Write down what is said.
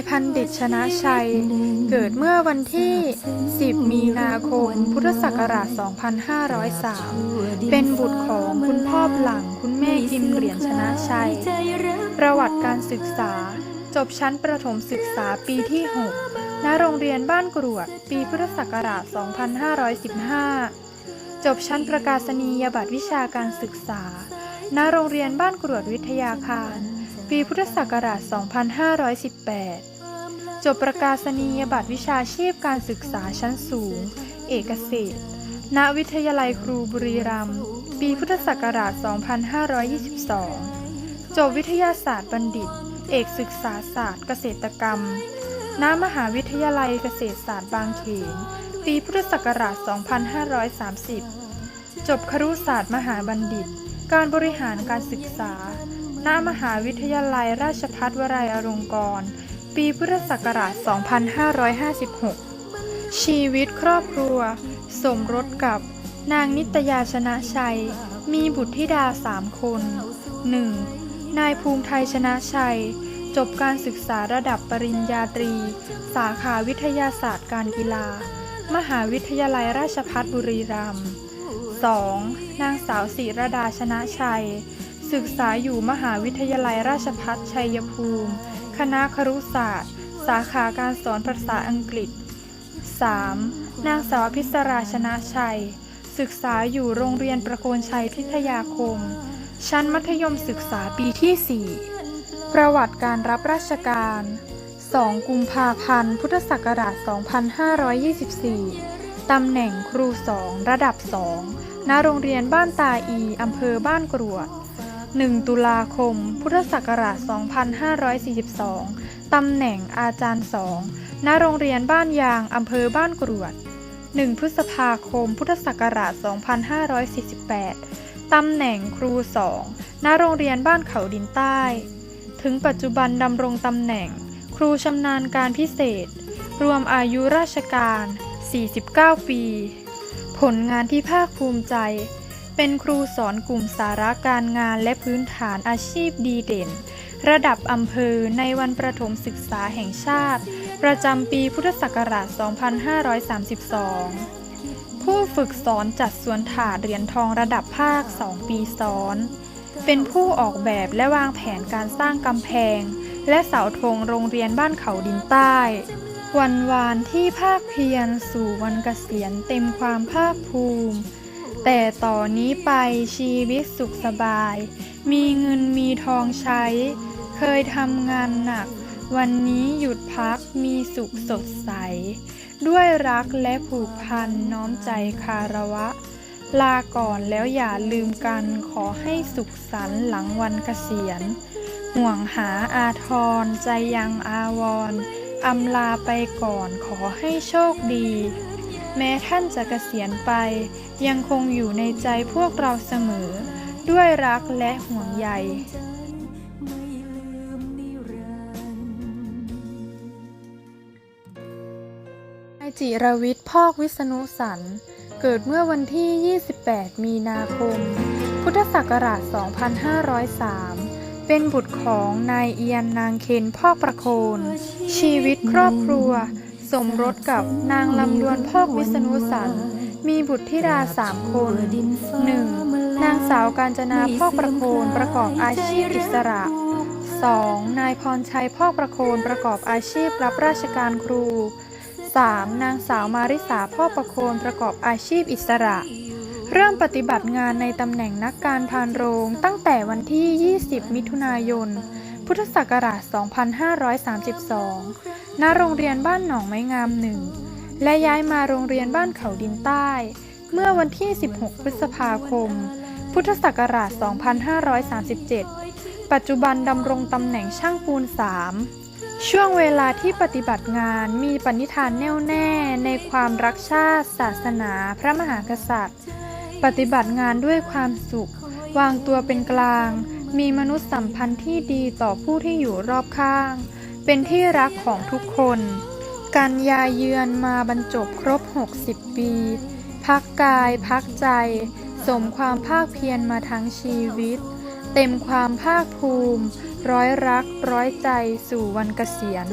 ายพันดิตชนะชัย เกิดเมื่อวันที่ 10 มีนาคม พุทธศักราช 2503 เป็นบุตรของคุณพ่อหลังคุณแม่กิมเหรียญชนะชัย ประวัติการศึกษา จบชั้นประถมศึกษาปีที่ 6 ณ โรงเรียนบ้านกรวด ปีพุทธศักราช 2515 จบชั้นประกาศนียบัตรวิชาการศึกษา ณ โรงเรียนบ้านกรวดวิทยาคารปีพุทธศักราช 2518 จบประกาศนียบัตรวิชาชีพการศึกษาชั้นสูง เอกเกษตร ณ วิทยาลัยครูบุรีรัมย์ ปีพุทธศักราช 2522 จบวิทยาศาสตร์บัณฑิต เอกศึกษาศาสตร์เกษตรกรรม ณ มหาวิทยาลัยเกษตรศาสตร์บางเขน ปีพุทธศักราช 2530 จบครุศาสตร์มหาบัณฑิต การบริหารการศึกษา ณ มหาวิทยาลัยราชภัฏวรายอลงกรณ์ ปีพุทธศักราช 2556 ชีวิตครอบครัว สมรสกับนางนิตยาชนะชัย มีบุตรธิดาสามคน 1. นายภูมิไทยชนะชัย จบการศึกษาระดับปริญญาตรี สาขาวิทยาศาสตร์การกีฬา มหาวิทยาลัยราชภัฏบุรีรัมย์ 2. นางสาวศิรดาชนะชัย ศึกษาอยู่มหาวิทยาลัยราชภัฏชัยภูมิ คณะครุศาสตร์ สาขาการสอนภาษาอังกฤษ 3. นางสาวพิศราชนะชัย ศึกษาอยู่โรงเรียนประโคนชัยพิทยาคม ชั้นมัธยมศึกษาปีที่ 4 ประวัติการรับราชการ 2 กุมภาพันธ์ พุทธศักราช 2524 ตำแหน่งครูสองระดับ2ณโรงเรียนบ้านตาอี อำเภอบ้านกรวด 1 ตุลาคม พุทธศักราช 2542 ตำแหน่งอาจารย์สองณโรงเรียนบ้านยาง อำเภอบ้านกรวด 1 พฤษภาคม พุทธศักราช 2548 ตำแหน่งครูสองณโรงเรียนบ้านเขาดินใต้ ถึงปัจจุบันดำรงตำแหน่ง ครูชำนาญการพิเศษ รวมอายุราชการ 49 ปี ผลงานที่ภาคภูมิใจ เป็นครูสอนกลุ่มสาระการงานและพื้นฐานอาชีพดีเด่น ระดับอำเภอในวันประถมศึกษาแห่งชาติ ประจำปีพุทธศักราช 2532 ผู้ฝึกสอนจัดสวนถาดเหรียญทองระดับภาค 2 ปีซ้อน เป็นผู้ออกแบบและวางแผนการสร้างกำแพง และเสาธงโรงเรียนบ้านเขาดินใต้วันวานที่ภาคเพียรสู่วันเกษียณเต็มความภาคภูมิ แต่ต่อนนี้ไปชีวิตสุขสบาย มีเงินมีทองใช้ เคยทำงานหนัก วันนี้หยุดพักมีสุขสดใส ด้วยรักและผูกพันน้อมใจคาระวะ ลาก่อนแล้วอย่าลืมกันขอให้สุขสันต์หลังวันเกษียณ ห่วงหาอาทรใจยังอาวรณ์อำลาไปก่อนขอให้โชคดี แม้ท่านจะเกษียณไป ยังคงอยู่ในใจพวกเราเสมอ ด้วยรักและห่วงใยไม่ลืมนิรันดร์นายจิรวิทย์พอกวิษณุสันต์เกิดเมื่อวันที่ 28 มีนาคม พุทธศักราช 2503 เป็นบุตรของนายเอียนนางเคนพอกประโคน ชีวิตครอบครัว สมรสกับนางลำดวนพอกวิษณุสันต์มีบุตรธิดาสามคน 1. นางสาวกาญจนาพอกประโคนประกอบอาชีพอิสระ 2. นายพรชัยพอกประโคนประกอบอาชีพรับราชการครู 3. นางสาวมาริสาพ่อประโคนประกอบอาชีพอิสระ เริ่มปฏิบัติงานในตำแหน่งนักการพานโรงตั้งแต่วันที่ 20 มิถุนายน พุทธศักราช 2532 ณ โรงเรียนบ้านหนองไม้งามหนึ่ง และย้ายมาโรงเรียนบ้านเขาดินใต้ เมื่อวันที่ 16 พฤษภาคม พุทธศักราช 2537 ปัจจุบันดำรงตำแหน่งช่างปูน 3 ช่วงเวลาที่ปฏิบัติงานมีปณิธานแน่วแน่ในความรักชาติ ศาสนา พระมหากษัตริย์ ปฏิบัติงานด้วยความสุข วางตัวเป็นกลาง มีมนุษยสัมพันธ์ที่ดีต่อผู้ที่อยู่รอบข้าง เป็นที่รักของทุกคน การยาเยือนมาบรรจบครบ 60 ปี พักกายพักใจ สมความภาคเพียรมาทั้งชีวิต เต็มความภาคภูมิ ร้อยรักร้อยใจสู่วันเกษียณ